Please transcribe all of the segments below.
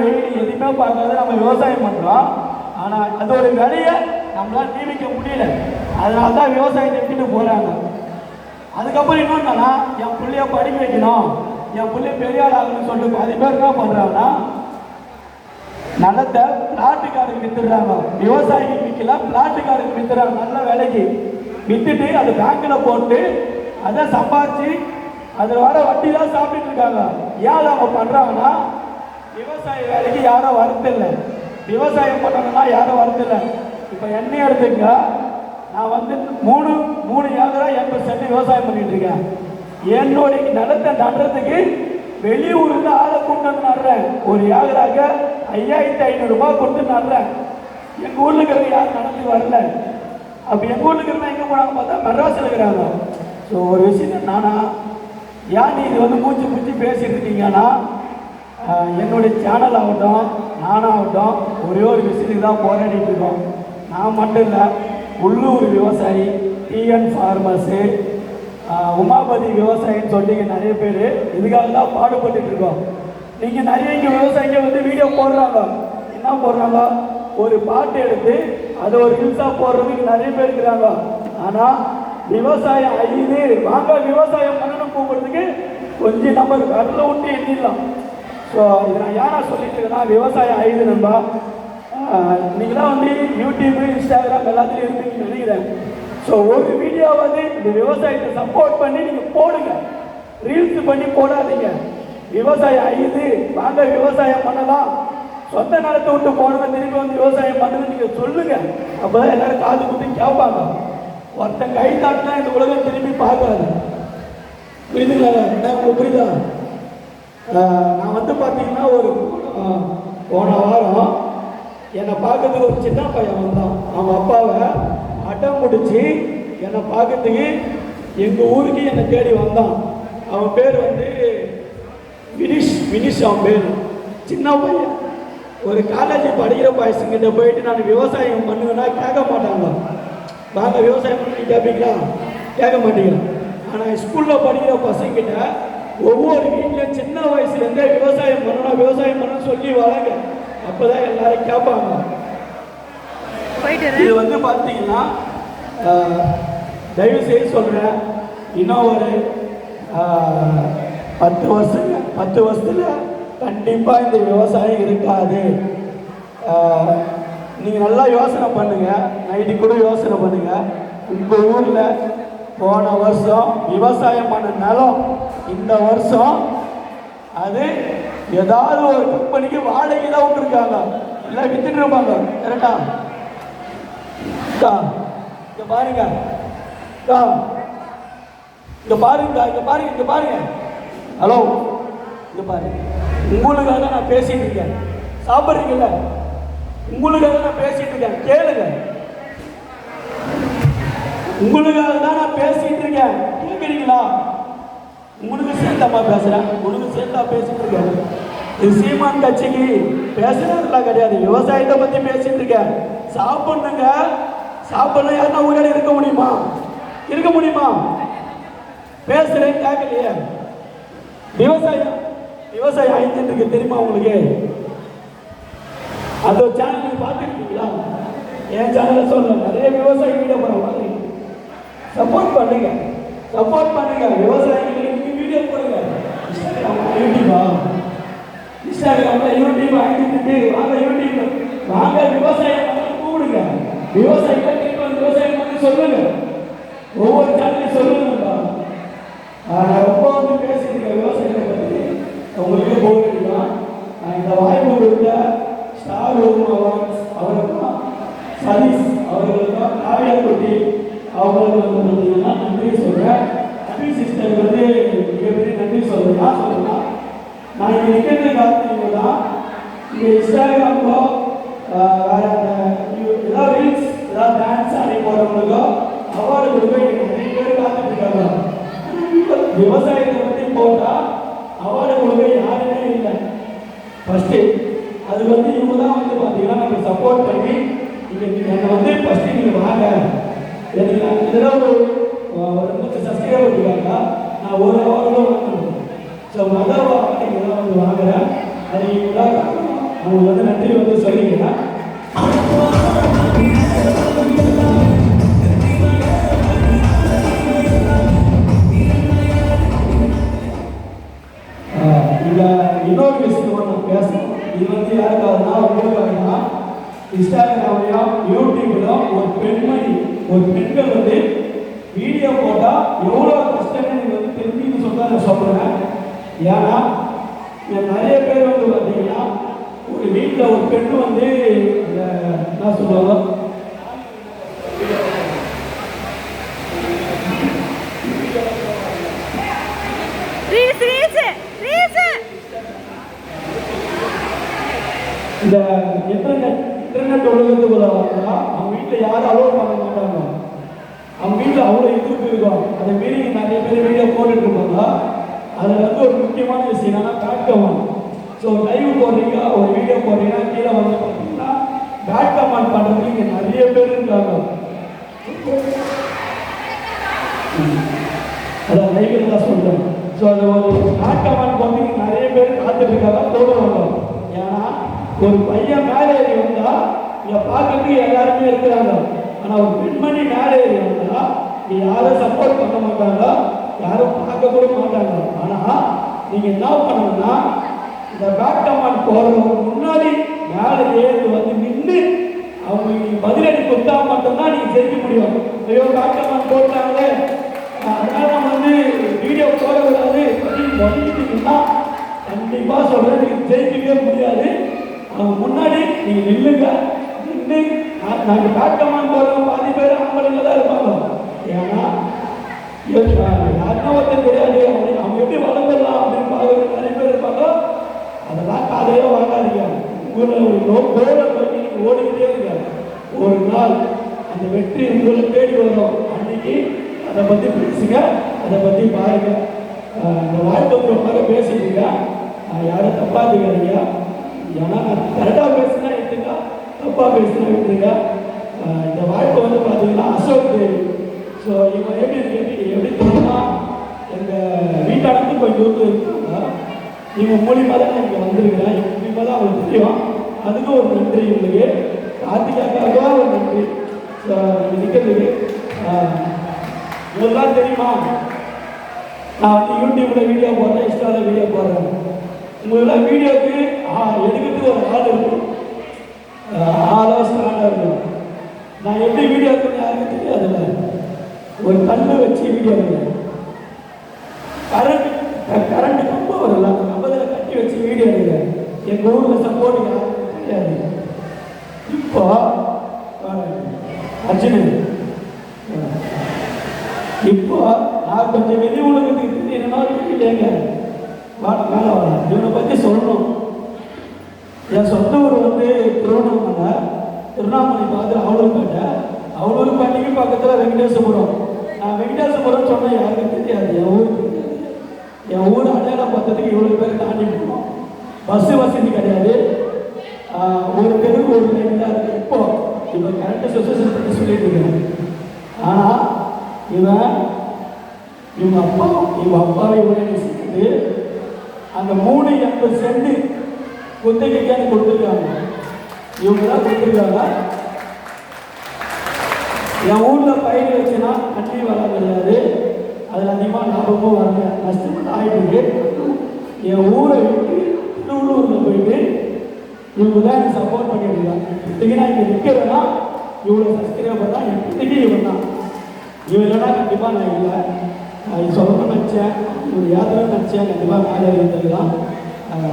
வெயில் எதுவுமே பார்க்காத நம்ம விவசாயம் பண்ணுறோம் ஆனால் அதோட விலையை நம்மளால் நீடிக்க முடியல. அதனால தான் விவசாயத்தை விட்டுட்டு போகிறாங்க அதுக்கப்புறம் இன்னொன்னா என் பிள்ளைய படிக்க வைக்கணும். என் பிள்ளைய பெரிய ஆள் ஆகணும்னு சொல்லிட்டு பாதி பேர் என்ன பண்ணுறாங்கன்னா நிலத்தை பிளாட்டுக்காரருக்கு வித்துடுறாங்க. விவசாயிக்கு விற்கல பிளாட்டுக்காரருக்கு வித்துறாங்க நல்ல விலைக்கு. வித்துட்டு அது பேங்கில் போட்டு அதை சம்பாதிச்சு அதில் வர வட்டி தான் சாப்பிட்டுட்டு இருக்காங்க. ஏன் அதை அவங்க பண்ணுறாங்கன்னா விவசாய வேலைக்கு யாரும் வரதில்லை விவசாயம் பண்ணணும்னா யாரும் வரதில்லை இப்போ என்னைய எடுத்துங்க நான் வந்து மூணு மூணு ஏக்கரா எண்பது சென்ட் விவசாயம் பண்ணிட்டு இருக்கேன். என்னுடைய நிலத்தை நடுறதுக்கு வெளியூருக்கு ஆளை கொண்டு வந்து நடுறேன். ஒரு ஏக்கராக்க ஐயாயிரத்தி ஐநூறு ரூபாய் கொடுத்து நடுறேன். எங்கள் ஊர்ல இருக்கிறது யாரும் நடந்து வரல. அப்போ எங்கள் ஊரில் இருக்கிறவங்க எங்கே போனாங்க பார்த்தா மெட்ராஸில் இருக்கிறாங்க. ஸோ ஒரு விஷயம் என்னன்னா ஏன் நீ இது வந்து மூச்சு மூச்சு பேசிட்டு இருக்கீங்கன்னா என்னுடைய சேனல் ஆகட்டும் நானாகட்டும் ஒரே ஒரு விஷயத்துக்கு தான் போராடிட்டு இருக்கோம். நான் மட்டும் இல்லை உள்ளூர் விவசாயி டிஎன் ஃபார்மர்ஸு உமாபதி விவசாயின்னு சொல்லிங்க நிறைய பேர் இதுக்காக தான் பாடுபட்டுட்டு இருக்கோம். நீங்கள் நிறைய இங்கே விவசாயிங்க வந்து வீடியோ போடுறாங்க. என்ன போடுறாங்க? ஒரு பாட்டு எடுத்து அதை ஒரு ஹில்ஸாக போடுறதுக்கு நிறைய பேர் இருக்கிறாங்க. ஆனால் விவசாயம் ஐந்து வாங்க விவசாயம் பண்ணணும் கூப்பிடுறதுக்கு கொஞ்சம் நம்ம கடலை விட்டு எண்ணிடலாம். ஸோ இதை நான் யாராக சொல்லிட்டு இருக்கேன்னா விவசாயம் ஐந்து நண்பா. தான் வந்து யூடியூப்பு இன்ஸ்டாகிராம் எல்லாத்துலேயும் இருக்குன்னு நினைக்கிறேன். ஸோ ஒரு வீடியோ வந்து இந்த விவசாயத்தை சப்போர்ட் பண்ணி நீங்கள் போடுங்க. ரீல்ஸ் பண்ணி போடாதீங்க. விவசாயம் ஐந்து வாங்க விவசாயம் பண்ணலாம். சொந்த நிலத்தை விட்டு போனவங்க திரும்பி வந்து விவசாயம் பண்ணுங்க நீங்கள் சொல்லுங்க. அப்போதான் எல்லோரும் காது குத்தி கேட்பாங்க ஒருத்தன் கை தாட்டினா இந்த உலகம் திரும்பி பார்க்காது. புரியுதுங்களா? உங்களுக்கு புரியுதா? நான் வந்து பார்த்தீங்கன்னா ஒரு போன வாரம் என்னை பார்க்கறதுக்கு ஒரு சின்ன பையன் வந்தான். அவன் அப்பாவை அடம் முடிச்சு என்னை பார்க்கறதுக்கு எங்கள் ஊருக்கு என்னை தேடி வந்தான். அவன் பேர் வந்து வினிஷ் வினிஷ் அவன் பேர். சின்ன பையன். ஒரு காலேஜ் படிக்கிற பாய்ஸுங்கிட்ட போயிட்டு நான் விவசாயம் பண்ணுவேன்னா கேட்க மாட்டாங்க. வாங்க விவசாயம் பண்ணி கேட்பீங்களா? கேட்க மாட்டீங்க. ஆனால் ஸ்கூலில் படிக்கிற பசங்கிட்ட ஒவ்வொரு வீட்லையும் சின்ன வயசுலேருந்தே விவசாயம் பண்ணணும் விவசாயம் பண்ணணும்னு சொல்லி வளங்க. அப்போ தான் எல்லாரும் கேட்பாங்க இது வந்து பார்த்தீங்கன்னா தயவு செய்து சொல்கிறேன் இன்னும் ஒரு பத்து வருஷம் பத்து வருஷத்துல கண்டிப்பாக இந்த விவசாயம் இருக்காது. நீங்கள் நல்லா யோசனை பண்ணுங்க. நைட்டு கூட யோசனை பண்ணுங்க. உங்கள் ஊரில் போன வருஷம் விவசாயம் பண்ண நிலம் இந்த வருஷம் அது ஏதாவது ஒரு கம்பெனிக்கு வாடகை தான் விட்டுருக்காங்க. இல்லை வித்துட்டு இருப்பாங்க. கரெக்டா? இங்க பாருங்க. இங்க பாருங்க இங்க பாருங்க இங்க பாருங்க. ஹலோ இங்க பாருங்க. உங்களுக்காக நான் பேசிட்டு இருக்கேன். சாப்பிட்றீங்கல்ல? உங்களுக்காக நான் பேசிட்டு இருக்கேன். கேளுங்க. உங்களுக்காக தான் நான் பேசிட்டு இருக்கேன். கேட்குறீங்களா உங்களுக்கு சேர்ந்தாமா பேசுறேன். உங்களுக்கு சேர்ந்தா பேசிட்டு இருக்கேன். இது சீமான் கட்சிக்கு பேசுறதுலாம் கிடையாது. விவசாயத்தை பத்தி பேசிட்டு இருக்கேன். சாப்பிடணுங்க. சாப்பிடணும் யாருன்னா உயிரோட இருக்க முடியுமா? இருக்க முடியுமா? பேசுறேன் கேட்கலையே. விவசாயம். விவசாயம் ஆயிட்டு இருக்கு. தெரியுமா உங்களுக்கு? அந்த சேனல் பார்த்துருக்கீங்களா? என் சேனலை சொல்ல நிறைய விவசாயி வீடியோ போடுறாங்க. சப்போர்ட் பண்ணுங்க. சப்போர்ட் பண்ணுங்க. விவசாயிகளுக்கு நீங்கள் வீடியோ போடுங்க. இன்ஸ்டாகிராம் யூடியூபா இன்ஸ்டாகிராம்ல யூடியூப் ஆகிட்டு வாங்க யூடியூப் வாங்க விவசாயம் பண்ண கூப்பிடுங்க. விவசாயிகள் கேட்டு விவசாயம் பண்ணி சொல்லுங்க. ஒவ்வொரு சேனலையும் சொல்லுங்கப்பா நான் ரொம்ப வந்து பேசிட்டு விவசாயத்தை பற்றி நான் இந்த வாய்ப்பு கொடுத்த ஸ்டார் ரூம் அவார்ட்ஸ் சதீஷ் அவர்களுக்கும் காவியா குட்டி அவங்களுக்கு வந்து பார்த்தீங்கன்னா நன்றி சொல்கிறேன் அபி சிஸ்டருக்கு வந்து மிகப்பெரிய நன்றி சொல்கிறேன் நான் சொல்லுன்னா நான் இங்கே நிற்கிறது காரணம் தான் இங்கே இன்ஸ்டாகிராம்லோ வேற ஏதாவது ரீல்ஸ் ஏதாவது டான்ஸ் ஆடி போகிறவங்களுக்கோ அவார்டு கொடுக்க நிறைய பேர் காத்துட்டு இருக்காங்க. விவசாயத்தை பற்றி போட்டால் அவார்டு கொடுக்க யாருமே இல்லை. ஃபஸ்ட்டு அது வந்து இவங்க தான் வந்து பார்த்தீங்கன்னா நம்ம சப்போர்ட் பண்ணி இங்கே என்னை வந்து ஃபஸ்ட்டு நீங்கள் வாங்க. எனக்கு நான் இதெல்லாம் ஒரு ஒரு நூற்றி சப்ஸ்கிரைபர் இருக்காங்க நான் ஒரு அவார்டு தான் வாங்கணும். ஸோ மத அவார்டு நீங்கள் தான் வந்து வாங்குறேன். அதை கூட அவங்க வந்து நன்றி வந்து சொல்லிக்கிறேன் இன்னொரு விஷயம் நம்ம பேசணும். இது வந்து யாருக்காகனா உங்களுக்காகனா இன்ஸ்டாகிராம்லையும் யூடியூப்லையும் ஒரு பெண்மணி ஒரு பெண்கள் வந்து வீடியோ போட்டால் எவ்வளோ கஷ்டம்னு நீங்கள் வந்து தெரிஞ்சுன்னு சொன்னா நான் சொல்கிறேன் ஏன்னா நிறைய பேர் வந்து பார்த்தீங்கன்னா ஒரு வீட்டில் ஒரு பெண் வந்து இந்த என்ன சொல்லுவாங்க? இந்த இன்டர்நெட் இன்டர்நெட் உலகத்துக்குள்ள வந்தா அவங்க வீட்டில் யாரும் அலோவ் பண்ண மாட்டாங்க. அவங்க வீட்டில் அவ்வளோ எதிர்ப்பு இருக்கும். அதை மீறி நிறைய பேர் வீடியோ போட்டுட்டு இருப்பாங்க. அதில் வந்து ஒரு முக்கியமான விஷயம் என்னன்னா கமெண்ட் ஸோ லைவ் போடுறீங்க ஒரு வீடியோ போடுறீங்கன்னா கீழே வந்து பார்த்தீங்கன்னா பேட் கமெண்ட் பண்ணுறதுக்கு இங்கே நிறைய பேர் இருக்காங்க. அதான் லைவில் தான் சொல்கிறேன் ஸோ அது ஒரு பேட் கமெண்ட் வந்து நிறைய பேர் காத்துட்டு இருக்காங்க தோணுவாங்க ஏன்னா ஒரு பையன் மேலே ஏறி வந்தால் இங்க பார்க்கறதுக்கு எல்லாருமே இருக்கிறாங்க. ஆனால் ஒரு பெண்மணி மேலே ஏறி வந்தால் இங்க யாரும் சப்போர்ட் பண்ண மாட்டாங்க யாரும் பார்க்க கூட மாட்டாங்க. ஆனால் நீங்கள் என்ன பண்ணணும்னா இந்த பேக் போடுறதுக்கு முன்னாடி மேலே ஏறி வந்து நின்று அவங்களுக்கு பதிலடி கொடுத்தா மட்டும்தான் நீங்க செய்ய முடியும். ஐயோ பேக் போட்டாங்களே. அதனால நம்ம வந்து வீடியோ போடக்கூடாது. அப்படின்னு ஒதுக்கிட்டீங்கன்னா கண்டிப்பாக சொல்றேன். நீங்க ஜெயிக்கவே முடியாது. அவங்க முன்னாடி நீங்கள் நில்லுங்க. நின்று நாங்கள் நாங்க போடுறோம் பாதி பேர் ஆம்பளைங்க தான் இருப்பாங்க. ஏன்னா யாருன்னா ஒருத்தர் கிடையாது. அவங்க அவங்க எப்படி வளர்ந்துடலாம் அப்படின்னு பார்க்கறது நிறைய பேர் இருப்பாங்க அதெல்லாம் காதையே வாங்காதீங்க உங்களை ஒரு கோலை பண்ணி நீங்க ஓடிக்கிட்டே இருங்க ஒரு நாள் அந்த வெற்றி உங்களை தேடி வரும் அன்னைக்கு அதை பத்தி பேசுங்க அதை பத்தி பாருங்க. இந்த வாழ்க்கை ரொம்ப பேசிட்டீங்க யாரும் தப்பா இருக்கிறீங்க ஏன்னா நான் கரெக்டாக பேசுனா எடுத்துங்க தப்பா பேசுனா விட்டுருங்க இந்த வாழ்க்கை வந்து பார்த்தீங்கன்னா அசோக் தேவி. ஸோ இவங்க எப்படி எப்படி எப்படி தோணுன்னா எங்கள் வீட்டானது கொஞ்சம் தூரத்தில் இருக்காங்க இவங்க மூலியமாக தான் நான் இங்கே வந்திருக்கிறேன். இவங்க மூலியமாக தான் அவங்களுக்கு தெரியும். அதுக்கும் ஒரு நன்றி உங்களுக்கு. கார்த்திகாக்காக ஒரு நன்றி. ஸோ இங்கே தெரியுமா? நான் வந்து யூடியூப்ல வீடியோ போடுறேன் இன்ஸ்டால வீடியோ போடுறேன். உங்களெல்லாம் வீடியோக்கு எடுக்கிறதுக்கு ஒரு ஆள் இருக்கும் ஆஹ் ஆளோ இருக்கும் நான் எப்படி வீடியோ எடுக்கணும் யாருக்கும் தெரியாதுல்ல. ஒரு கண்ணு வச்சு வீடியோ பண்ணேன் கரண்ட் கரண்ட் ரொம்ப வரல அந்த கம்பத்தில் கட்டி வச்சு வீடியோ எடுக்கிறேன் எங்கள் ஊரில் சப்போர்ட் யாருக்கும் இப்போ அர்ஜுனு இப்போ நான் கொஞ்சம் வெளி உலகத்துக்கு தெரியணும்னா தெரியலேங்க வாட மேலே வர இவனை பற்றி சொல்லணும். என் சொந்த ஊர் வந்து திருவண்ணாமலை. திருவண்ணாமலை பார்த்து அவலூர்பேட்டை. அவலூர்பேட்டைக்கு பக்கத்தில் வெங்கடேசபுரம். நான் வெங்கடேசபுரம் சொன்னேன் யாருக்கும் தெரியாது. என் ஊருக்கு தெரியாது. என் ஊர் அடையாளம் பார்த்ததுக்கு இவ்வளோ பேர் தாண்டி போகணும் பஸ் வசதி கிடையாது. ஒரு தெருவுக்கு ஒரு லைன் தான் இருக்கு. இப்போ இவன் கரண்ட் சுச்சுவேஷன் பண்ணி சொல்லிட்டு இருக்கேன் ஆனால் இவன் இவங்க அப்பா இவங்க அப்பாவை இவனை சேர்ந்து அந்த மூணு எண்பது சென்ட் குத்தகைக்கான கொடுத்துருக்காங்க. இவங்க தான் கொடுத்துருக்காங்க என் ஊரில் பயிர் வச்சுன்னா தண்ணி வர கிடையாது. அதில் அதிகமாக லாபமும் வரல. நஷ்டப்பட்டு ஆயிட்டு என் ஊரை விட்டு திருவள்ளூரில் போயிட்டு இவங்க தான் எனக்கு சப்போர்ட் பண்ணிட்டு இருக்காங்க இப்போதைக்கு நான் இங்கே நிற்கிறேன்னா இவ்வளோ சப்ஸ்கிரைபர் தான் இப்போதைக்கு இவன் தான். இவன் இல்லைன்னா கண்டிப்பாக நான் இல்லை. இது சொல்லணும்னு நினச்சேன் ஒரு யாத்திரை நினச்சேன் கண்டிப்பாக மேலே இருந்ததுதான்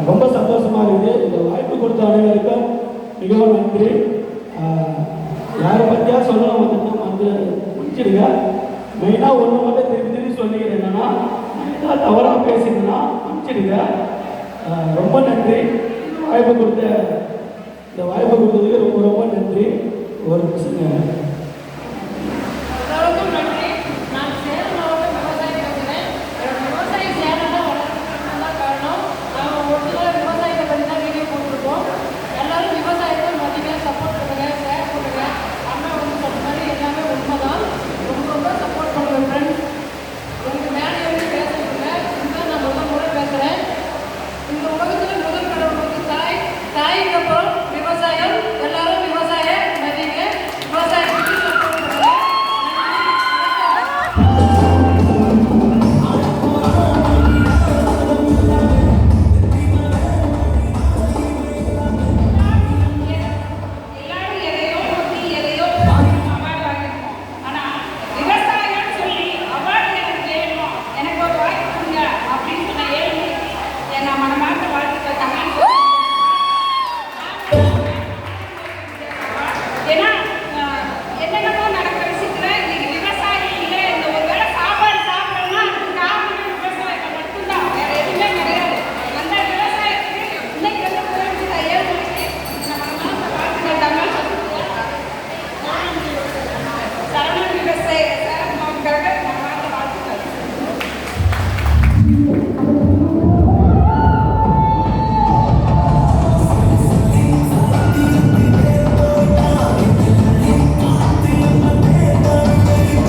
ரொம்ப சந்தோஷமாக இருக்குது. இந்த வாய்ப்பு கொடுத்த அனைவருக்கும் மிகவும் நன்றி. யாரை பற்றியா சொல்லணும் வந்துட்டு வந்து முடிச்சிடுங்க. மெயினாக ஒன்று மட்டும் திருப்பி திருப்பி சொல்லிக்கிறேன் என்னென்னா நான் ஏதாவது தவறாக பேசியிருந்தேன்னா முடிச்சிடுங்க ரொம்ப நன்றி. வாய்ப்பு கொடுத்த இந்த வாய்ப்பு கொடுத்ததுக்கு ரொம்ப ரொம்ப நன்றி. ஒரு பிரச்சனை